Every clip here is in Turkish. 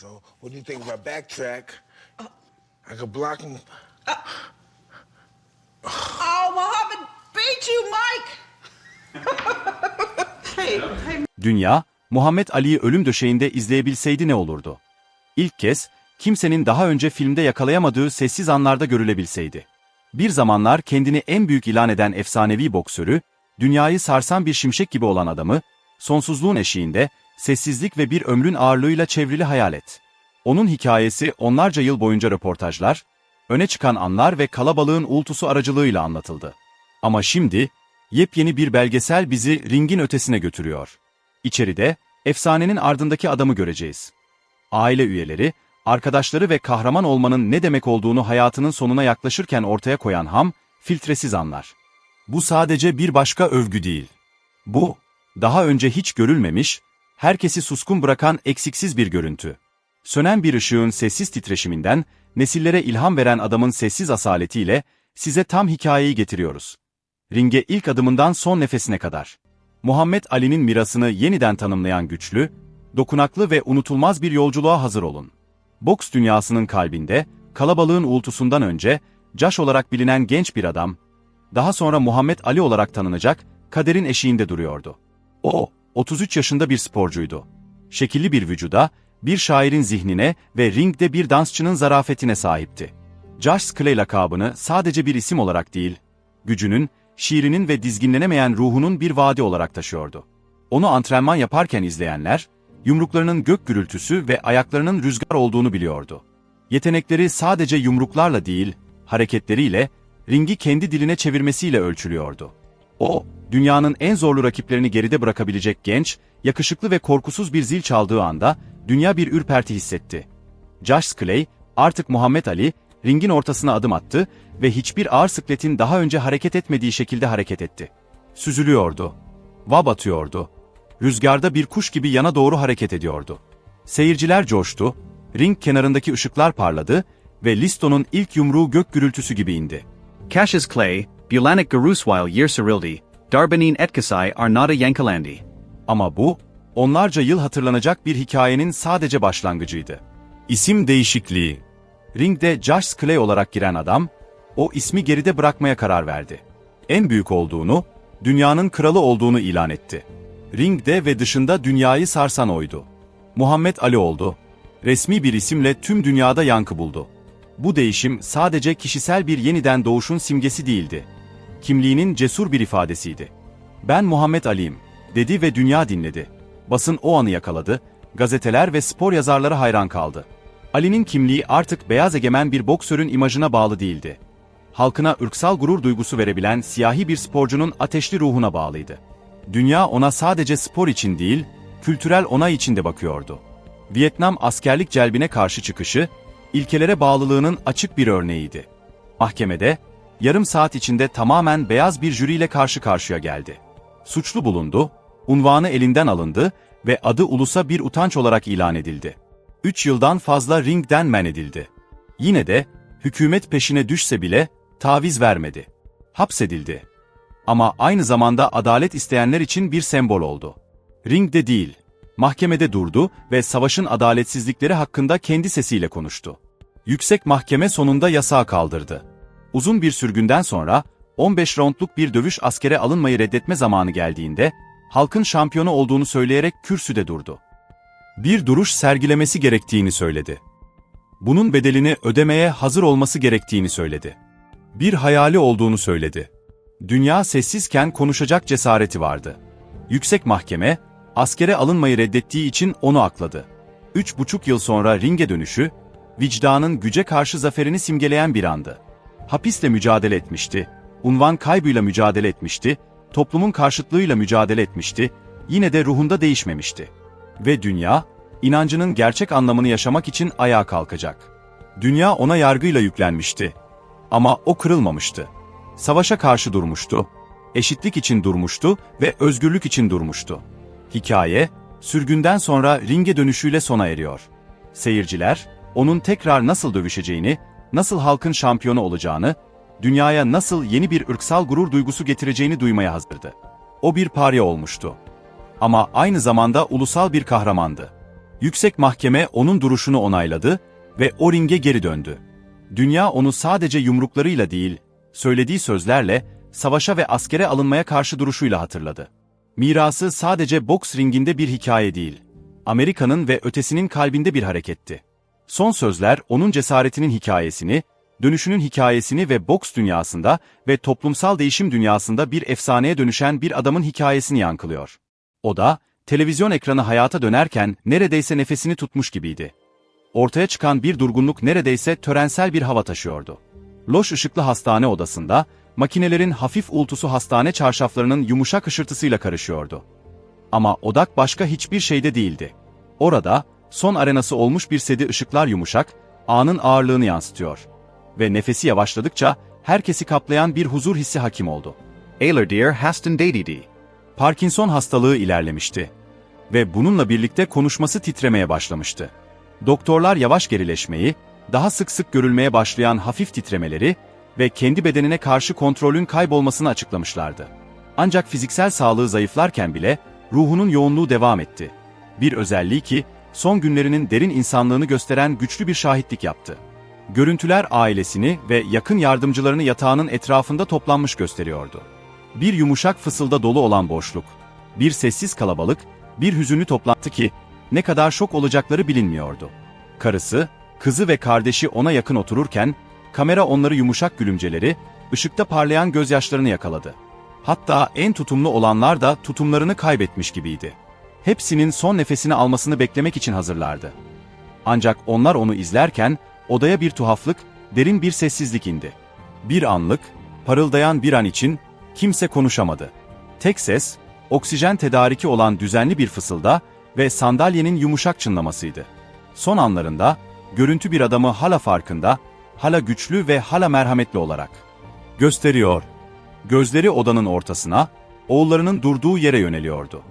So, what do you think if I backtrack? I could block him. Oh, Muhammad beat you, Mike. hey, hey, Dünya, Muhammed Ali'yi ölüm döşeğinde izleyebilseydi ne olurdu? İlk kez, kimsenin daha önce filmde yakalayamadığı sessiz anlarda görülebilseydi. Bir zamanlar kendini en büyük ilan eden efsanevi boksörü, dünyayı sarsan bir şimşek gibi olan adamı, sonsuzluğun eşiğinde, sessizlik ve bir ömrün ağırlığıyla çevrili hayal et. Onun hikayesi onlarca yıl boyunca röportajlar, öne çıkan anlar ve kalabalığın uğultusu aracılığıyla anlatıldı. Ama şimdi, yepyeni bir belgesel bizi ringin ötesine götürüyor. İçeride, efsanenin ardındaki adamı göreceğiz. Aile üyeleri, arkadaşları ve kahraman olmanın ne demek olduğunu hayatının sonuna yaklaşırken ortaya koyan ham, filtresiz anlar. Bu sadece bir başka övgü değil. Bu, daha önce hiç görülmemiş, herkesi suskun bırakan eksiksiz bir görüntü. Sönen bir ışığın sessiz titreşiminden, nesillere ilham veren adamın sessiz asaletiyle size tam hikayeyi getiriyoruz. Ringe ilk adımından son nefesine kadar. Muhammed Ali'nin mirasını yeniden tanımlayan güçlü, dokunaklı ve unutulmaz bir yolculuğa hazır olun. Boks dünyasının kalbinde, kalabalığın uğultusundan önce, Caş olarak bilinen genç bir adam, daha sonra Muhammed Ali olarak tanınacak, kaderin eşiğinde duruyordu. O, 33 yaşında bir sporcuydu. Şekilli bir vücuda, bir şairin zihnine ve ringde bir dansçının zarafetine sahipti. Josh Clay lakabını sadece bir isim olarak değil, gücünün, şiirinin ve dizginlenemeyen ruhunun bir vaadi olarak taşıyordu. Onu antrenman yaparken izleyenler, yumruklarının gök gürültüsü ve ayaklarının rüzgar olduğunu biliyordu. Yetenekleri sadece yumruklarla değil, hareketleriyle, ringi kendi diline çevirmesiyle ölçülüyordu. O, dünyanın en zorlu rakiplerini geride bırakabilecek genç, yakışıklı ve korkusuz bir zil çaldığı anda, dünya bir ürperti hissetti. Josh Clay, artık Muhammed Ali, ringin ortasına adım attı ve hiçbir ağır sıkletin daha önce hareket etmediği şekilde hareket etti. Süzülüyordu. Vab atıyordu. Rüzgarda bir kuş gibi yana doğru hareket ediyordu. Seyirciler coştu, ring kenarındaki ışıklar parladı ve Listo'nun ilk yumruğu gök gürültüsü gibi indi. Cassius Clay, Bulanik Garuswile Yer Cirildi, Darbanin Etkasai Arnada Yankalandi. Ama bu, onlarca yıl hatırlanacak bir hikayenin sadece başlangıcıydı. İsim değişikliği. Ringde Josh Clay olarak giren adam, o ismi geride bırakmaya karar verdi. En büyük olduğunu, dünyanın kralı olduğunu ilan etti. Ringde ve dışında dünyayı sarsan oydu. Muhammed Ali oldu. Resmi bir isimle tüm dünyada yankı buldu. Bu değişim sadece kişisel bir yeniden doğuşun simgesi değildi. Kimliğinin cesur bir ifadesiydi. Ben Muhammed Ali'yim, dedi ve dünya dinledi. Basın o anı yakaladı, gazeteler ve spor yazarları hayran kaldı. Ali'nin kimliği artık beyaz egemen bir boksörün imajına bağlı değildi. Halkına ırksal gurur duygusu verebilen siyahi bir sporcunun ateşli ruhuna bağlıydı. Dünya ona sadece spor için değil, kültürel onay için de bakıyordu. Vietnam askerlik celbine karşı çıkışı, ilkelere bağlılığının açık bir örneğiydi. Mahkemede, yarım saat içinde tamamen beyaz bir jüriyle karşı karşıya geldi. Suçlu bulundu, unvanı elinden alındı ve adı ulusa bir utanç olarak ilan edildi. Üç yıldan fazla ringden men edildi. Yine de, hükümet peşine düşse bile, taviz vermedi. Hapsedildi. Ama aynı zamanda adalet isteyenler için bir sembol oldu. Ringde değil, mahkemede durdu ve savaşın adaletsizlikleri hakkında kendi sesiyle konuştu. Yüksek mahkeme sonunda yasağı kaldırdı. Uzun bir sürgünden sonra 15 roundluk bir dövüş askere alınmayı reddetme zamanı geldiğinde halkın şampiyonu olduğunu söyleyerek kürsüde durdu. Bir duruş sergilemesi gerektiğini söyledi. Bunun bedelini ödemeye hazır olması gerektiğini söyledi. Bir hayali olduğunu söyledi. Dünya sessizken konuşacak cesareti vardı. Yüksek mahkeme, askere alınmayı reddettiği için onu akladı. Üç buçuk yıl sonra ringe dönüşü, vicdanın güce karşı zaferini simgeleyen bir andı. Hapisle mücadele etmişti, unvan kaybıyla mücadele etmişti, toplumun karşıtlığıyla mücadele etmişti, yine de ruhunda değişmemişti. Ve dünya, inancının gerçek anlamını yaşamak için ayağa kalkacak. Dünya ona yargıyla yüklenmişti. Ama o kırılmamıştı. Savaşa karşı durmuştu, eşitlik için durmuştu ve özgürlük için durmuştu. Hikaye, sürgünden sonra ringe dönüşüyle sona eriyor. Seyirciler, onun tekrar nasıl dövüşeceğini, nasıl halkın şampiyonu olacağını, dünyaya nasıl yeni bir ırksal gurur duygusu getireceğini duymaya hazırdı. O bir parya olmuştu. Ama aynı zamanda ulusal bir kahramandı. Yüksek mahkeme onun duruşunu onayladı ve o ringe geri döndü. Dünya onu sadece yumruklarıyla değil, söylediği sözlerle, savaşa ve askere alınmaya karşı duruşuyla hatırladı. Mirası sadece boks ringinde bir hikaye değil, Amerika'nın ve ötesinin kalbinde bir hareketti. Son sözler onun cesaretinin hikayesini, dönüşünün hikayesini ve boks dünyasında ve toplumsal değişim dünyasında bir efsaneye dönüşen bir adamın hikayesini yankılıyor. O da, televizyon ekranı hayata dönerken neredeyse nefesini tutmuş gibiydi. Ortaya çıkan bir durgunluk neredeyse törensel bir hava taşıyordu. Loş ışıklı hastane odasında, makinelerin hafif uğultusu hastane çarşaflarının yumuşak ışırtısıyla karışıyordu. Ama odak başka hiçbir şeyde değildi. Orada, son arenası olmuş bir sedi ışıklar yumuşak, anın ağırlığını yansıtıyor. Ve nefesi yavaşladıkça, herkesi kaplayan bir huzur hissi hakim oldu. Dear hasten datidi. Parkinson hastalığı ilerlemişti. Ve bununla birlikte konuşması titremeye başlamıştı. Doktorlar yavaş gerileşmeyi, daha sık sık görülmeye başlayan hafif titremeleri ve kendi bedenine karşı kontrolün kaybolmasını açıklamışlardı. Ancak fiziksel sağlığı zayıflarken bile ruhunun yoğunluğu devam etti. Bir özelliği ki son günlerinin derin insanlığını gösteren güçlü bir şahitlik yaptı. Görüntüler ailesini ve yakın yardımcılarını yatağının etrafında toplanmış gösteriyordu. Bir yumuşak fısılda dolu olan boşluk, bir sessiz kalabalık, bir hüzünlü toplantı ki ne kadar şok olacakları bilinmiyordu. Karısı, kızı ve kardeşi ona yakın otururken, kamera onları yumuşak gülümceleri, ışıkta parlayan gözyaşlarını yakaladı. Hatta en tutumlu olanlar da tutumlarını kaybetmiş gibiydi. Hepsinin son nefesini almasını beklemek için hazırlardı. Ancak onlar onu izlerken, odaya bir tuhaflık, derin bir sessizlik indi. Bir anlık, parıldayan bir an için, kimse konuşamadı. Tek ses, oksijen tedariki olan düzenli bir fısılda ve sandalyenin yumuşak çınlamasıydı. Son anlarında, görüntü bir adamı hala farkında, hala güçlü ve hala merhametli olarak gösteriyor. Gözleri odanın ortasına, oğullarının durduğu yere yöneliyordu.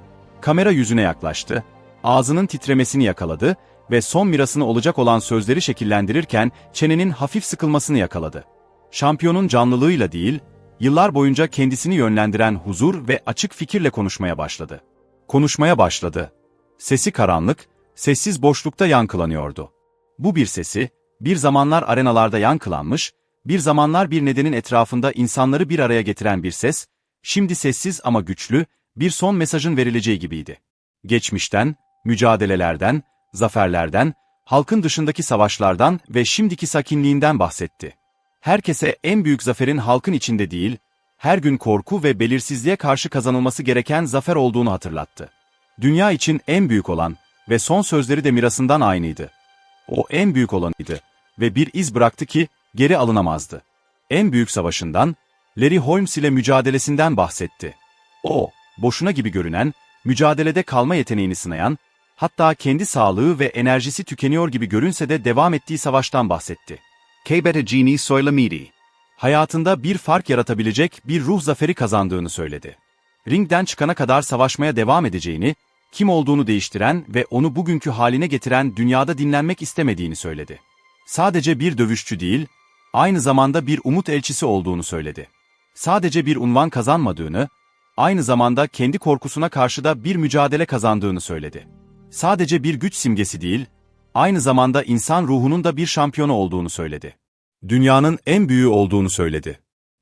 Kamera yüzüne yaklaştı, ağzının titremesini yakaladı ve son mirasını olacak olan sözleri şekillendirirken çenenin hafif sıkılmasını yakaladı. Şampiyonun canlılığıyla değil, yıllar boyunca kendisini yönlendiren huzur ve açık fikirle konuşmaya başladı. Konuşmaya başladı. Sesi karanlık, sessiz boşlukta yankılanıyordu. Bu bir sesi, bir zamanlar arenalarda yankılanmış, bir zamanlar bir nedenin etrafında insanları bir araya getiren bir ses, şimdi sessiz ama güçlü, bir son mesajın verileceği gibiydi. Geçmişten, mücadelelerden, zaferlerden, halkın dışındaki savaşlardan ve şimdiki sakinliğinden bahsetti. Herkese en büyük zaferin halkın içinde değil, her gün korku ve belirsizliğe karşı kazanılması gereken zafer olduğunu hatırlattı. Dünya için en büyük olan ve son sözleri de mirasından aynıydı. O en büyük olanıydı ve bir iz bıraktı ki geri alınamazdı. En büyük savaşından, Larry Holmes ile mücadelesinden bahsetti. O, boşuna gibi görünen, mücadelede kalma yeteneğini sınayan, hatta kendi sağlığı ve enerjisi tükeniyor gibi görünse de devam ettiği savaştan bahsetti. Genie soilamidi. Hayatında bir fark yaratabilecek bir ruh zaferi kazandığını söyledi. Ringden çıkana kadar savaşmaya devam edeceğini, kim olduğunu değiştiren ve onu bugünkü haline getiren dünyada dinlenmek istemediğini söyledi. Sadece bir dövüşçü değil, aynı zamanda bir umut elçisi olduğunu söyledi. Sadece bir unvan kazanmadığını, aynı zamanda kendi korkusuna karşı da bir mücadele kazandığını söyledi. Sadece bir güç simgesi değil, aynı zamanda insan ruhunun da bir şampiyonu olduğunu söyledi. Dünyanın en büyüğü olduğunu söyledi.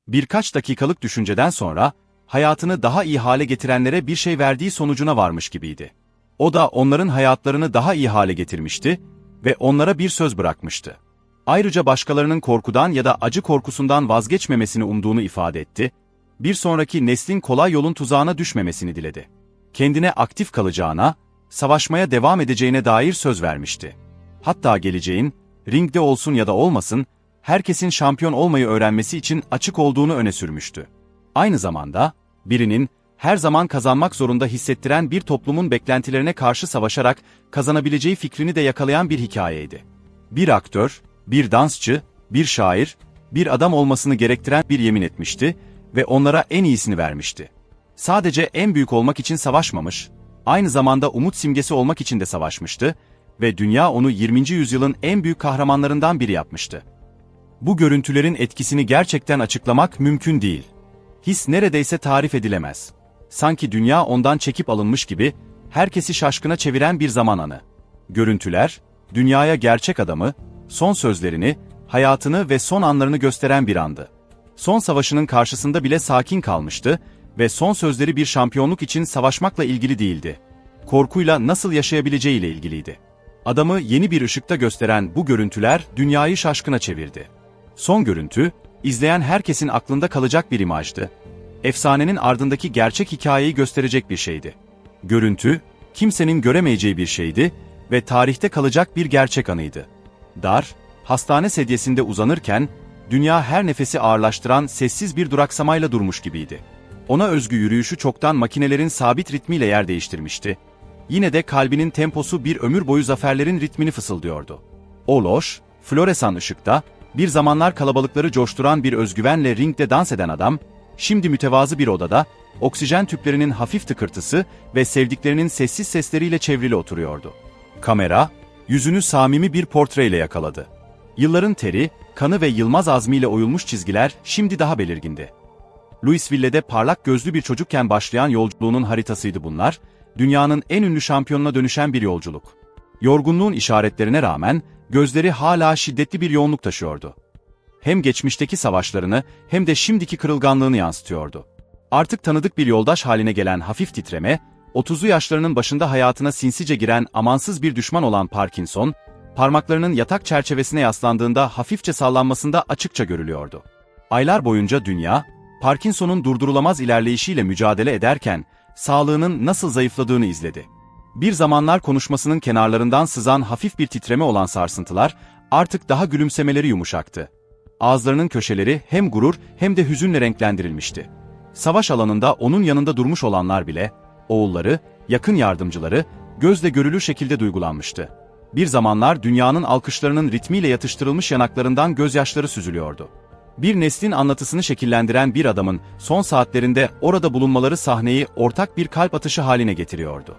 Birkaç dakikalık düşünceden sonra, hayatını daha iyi hale getirenlere bir şey verdiği sonucuna varmış gibiydi. O da onların hayatlarını daha iyi hale getirmişti ve onlara bir söz bırakmıştı. Ayrıca başkalarının korkudan ya da acı korkusundan vazgeçmemesini umduğunu ifade etti, bir sonraki neslin kolay yolun tuzağına düşmemesini diledi. Kendine aktif kalacağına, savaşmaya devam edeceğine dair söz vermişti. Hatta geleceğin, ringde olsun ya da olmasın, herkesin şampiyon olmayı öğrenmesi için açık olduğunu öne sürmüştü. Aynı zamanda, birinin her zaman kazanmak zorunda hissettiren bir toplumun beklentilerine karşı savaşarak kazanabileceği fikrini de yakalayan bir hikayeydi. Bir aktör, bir dansçı, bir şair, bir adam olmasını gerektiren bir yemin etmişti ve onlara en iyisini vermişti. Sadece en büyük olmak için savaşmamış, aynı zamanda umut simgesi olmak için de savaşmıştı ve dünya onu 20. yüzyılın en büyük kahramanlarından biri yapmıştı. Bu görüntülerin etkisini gerçekten açıklamak mümkün değil. His neredeyse tarif edilemez. Sanki dünya ondan çekip alınmış gibi, herkesi şaşkına çeviren bir zaman anı. Görüntüler, dünyaya gerçek adamı, son sözlerini, hayatını ve son anlarını gösteren bir andı. Son savaşının karşısında bile sakin kalmıştı ve son sözleri bir şampiyonluk için savaşmakla ilgili değildi. Korkuyla nasıl yaşayabileceğiyle ilgiliydi. Adamı yeni bir ışıkta gösteren bu görüntüler dünyayı şaşkına çevirdi. Son görüntü, izleyen herkesin aklında kalacak bir imajdı. Efsanenin ardındaki gerçek hikayeyi gösterecek bir şeydi. Görüntü, kimsenin göremeyeceği bir şeydi ve tarihte kalacak bir gerçek anıydı. Dar, hastane sedyesinde uzanırken, dünya her nefesi ağırlaştıran sessiz bir duraksamayla durmuş gibiydi. Ona özgü yürüyüşü çoktan makinelerin sabit ritmiyle yer değiştirmişti. Yine de kalbinin temposu bir ömür boyu zaferlerin ritmini fısıldıyordu. O loş, floresan ışıkta, bir zamanlar kalabalıkları coşturan bir özgüvenle ringde dans eden adam, şimdi mütevazı bir odada, oksijen tüplerinin hafif tıkırtısı ve sevdiklerinin sessiz sesleriyle çevrili oturuyordu. Kamera, yüzünü samimi bir portreyle yakaladı. Yılların teri, kanı ve yılmaz azmiyle oyulmuş çizgiler şimdi daha belirgindi. Louisville'de parlak gözlü bir çocukken başlayan yolculuğunun haritasıydı bunlar, dünyanın en ünlü şampiyonuna dönüşen bir yolculuk. Yorgunluğun işaretlerine rağmen, gözleri hala şiddetli bir yoğunluk taşıyordu. Hem geçmişteki savaşlarını hem de şimdiki kırılganlığını yansıtıyordu. Artık tanıdık bir yoldaş haline gelen hafif titreme, 30'lu yaşlarının başında hayatına sinsice giren amansız bir düşman olan Parkinson, parmaklarının yatak çerçevesine yaslandığında hafifçe sallanmasında açıkça görülüyordu. Aylar boyunca dünya, Parkinson'un durdurulamaz ilerleyişiyle mücadele ederken, sağlığının nasıl zayıfladığını izledi. Bir zamanlar konuşmasının kenarlarından sızan hafif bir titreme olan sarsıntılar, artık daha gülümsemeleri yumuşaktı. Ağızlarının köşeleri hem gurur hem de hüzünle renklendirilmişti. Savaş alanında onun yanında durmuş olanlar bile, oğulları, yakın yardımcıları, gözle görülür şekilde duygulanmıştı. Bir zamanlar dünyanın alkışlarının ritmiyle yatıştırılmış yanaklarından gözyaşları süzülüyordu. Bir neslin anlatısını şekillendiren bir adamın son saatlerinde orada bulunmaları sahneyi ortak bir kalp atışı haline getiriyordu.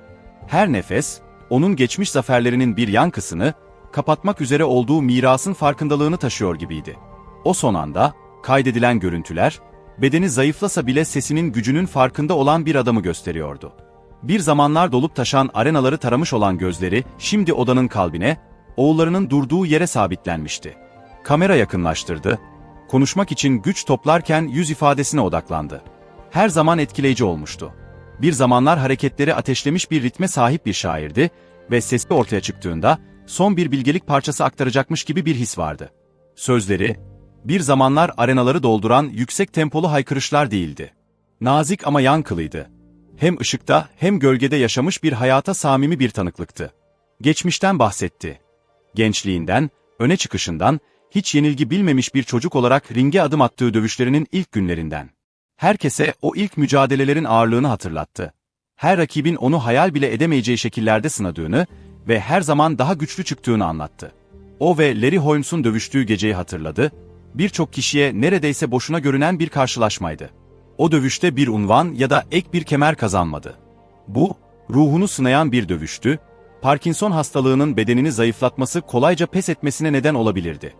Her nefes, onun geçmiş zaferlerinin bir yankısını, kapatmak üzere olduğu mirasın farkındalığını taşıyor gibiydi. O son anda, kaydedilen görüntüler, bedeni zayıflasa bile sesinin gücünün farkında olan bir adamı gösteriyordu. Bir zamanlar dolup taşan arenaları taramış olan gözleri, şimdi odanın kalbine, oğullarının durduğu yere sabitlenmişti. Kamera yakınlaştırdı, konuşmak için güç toplarken yüz ifadesine odaklandı. Her zaman etkileyici olmuştu. Bir zamanlar hareketleri ateşlemiş bir ritme sahip bir şairdi ve sesi ortaya çıktığında son bir bilgelik parçası aktaracakmış gibi bir his vardı. Sözleri, bir zamanlar arenaları dolduran yüksek tempolu haykırışlar değildi. Nazik ama yankılıydı. Hem ışıkta hem gölgede yaşamış bir hayata samimi bir tanıklıktı. Geçmişten bahsetti. Gençliğinden, öne çıkışından, hiç yenilgi bilmemiş bir çocuk olarak ringe adım attığı dövüşlerinin ilk günlerinden. Herkese o ilk mücadelelerin ağırlığını hatırlattı. Her rakibin onu hayal bile edemeyeceği şekillerde sınadığını ve her zaman daha güçlü çıktığını anlattı. O ve Larry Holmes'un dövüştüğü geceyi hatırladı, birçok kişiye neredeyse boşuna görünen bir karşılaşmaydı. O dövüşte bir unvan ya da ek bir kemer kazanmadı. Bu, ruhunu sınayan bir dövüştü, Parkinson hastalığının bedenini zayıflatması kolayca pes etmesine neden olabilirdi.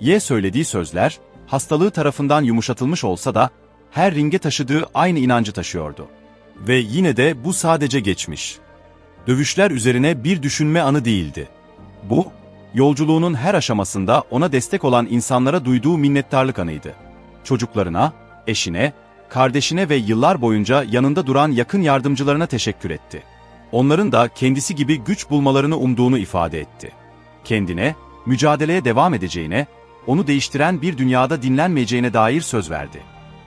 Y söylediği sözler, hastalığı tarafından yumuşatılmış olsa da, her ringe taşıdığı aynı inancı taşıyordu. Ve yine de bu sadece geçmiş. Dövüşler üzerine bir düşünme anı değildi. Bu, yolculuğunun her aşamasında ona destek olan insanlara duyduğu minnettarlık anıydı. Çocuklarına, eşine, kardeşine ve yıllar boyunca yanında duran yakın yardımcılarına teşekkür etti. Onların da kendisi gibi güç bulmalarını umduğunu ifade etti. Kendine, mücadeleye devam edeceğine, onu değiştiren bir dünyada dinlenmeyeceğine dair söz verdi.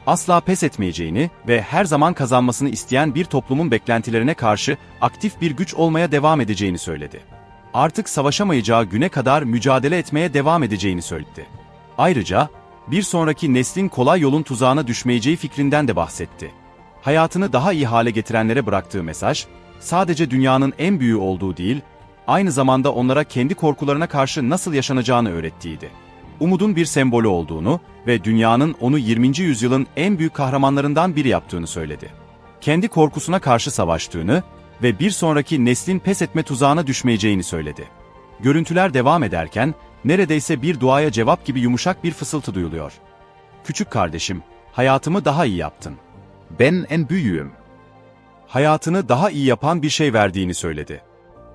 Asla pes etmeyeceğini ve her zaman kazanmasını isteyen bir toplumun beklentilerine karşı aktif bir güç olmaya devam edeceğini söyledi. Artık savaşamayacağı güne kadar mücadele etmeye devam edeceğini söyledi. Ayrıca, bir sonraki neslin kolay yolun tuzağına düşmeyeceği fikrinden de bahsetti. Hayatını daha iyi hale getirenlere bıraktığı mesaj, sadece dünyanın en büyüğü olduğu değil, aynı zamanda onlara kendi korkularına karşı nasıl yaşanacağını öğrettiğiydi. Umudun bir sembolü olduğunu ve dünyanın onu 20. yüzyılın en büyük kahramanlarından biri yaptığını söyledi. Kendi korkusuna karşı savaştığını ve bir sonraki neslin pes etme tuzağına düşmeyeceğini söyledi. Görüntüler devam ederken, neredeyse bir duaya cevap gibi yumuşak bir fısıltı duyuluyor. Küçük kardeşim, hayatımı daha iyi yaptın. Ben en büyüğüm. Hayatını daha iyi yapan bir şey verdiğini söyledi.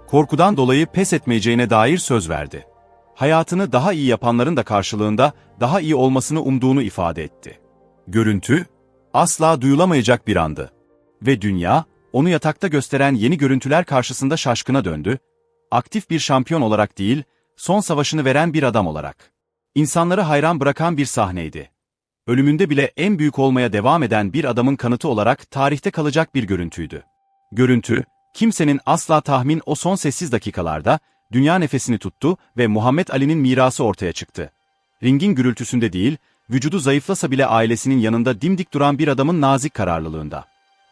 Korkudan dolayı pes etmeyeceğine dair söz verdi. Hayatını daha iyi yapanların da karşılığında daha iyi olmasını umduğunu ifade etti. Görüntü, asla duyulamayacak bir andı. Ve dünya, onu yatakta gösteren yeni görüntüler karşısında şaşkına döndü. Aktif bir şampiyon olarak değil, son savaşını veren bir adam olarak. İnsanları hayran bırakan bir sahneydi. Ölümünde bile en büyük olmaya devam eden bir adamın kanıtı olarak tarihte kalacak bir görüntüydü. Görüntü, kimsenin asla tahmin o son sessiz dakikalarda, dünya nefesini tuttu ve Muhammed Ali'nin mirası ortaya çıktı. Ringin gürültüsünde değil, vücudu zayıflasa bile ailesinin yanında dimdik duran bir adamın nazik kararlılığında.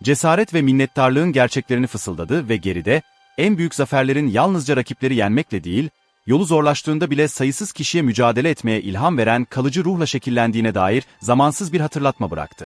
Cesaret ve minnettarlığın gerçeklerini fısıldadı ve geride, en büyük zaferlerin yalnızca rakipleri yenmekle değil, yolu zorlaştığında bile sayısız kişiye mücadele etmeye ilham veren kalıcı ruhla şekillendiğine dair zamansız bir hatırlatma bıraktı.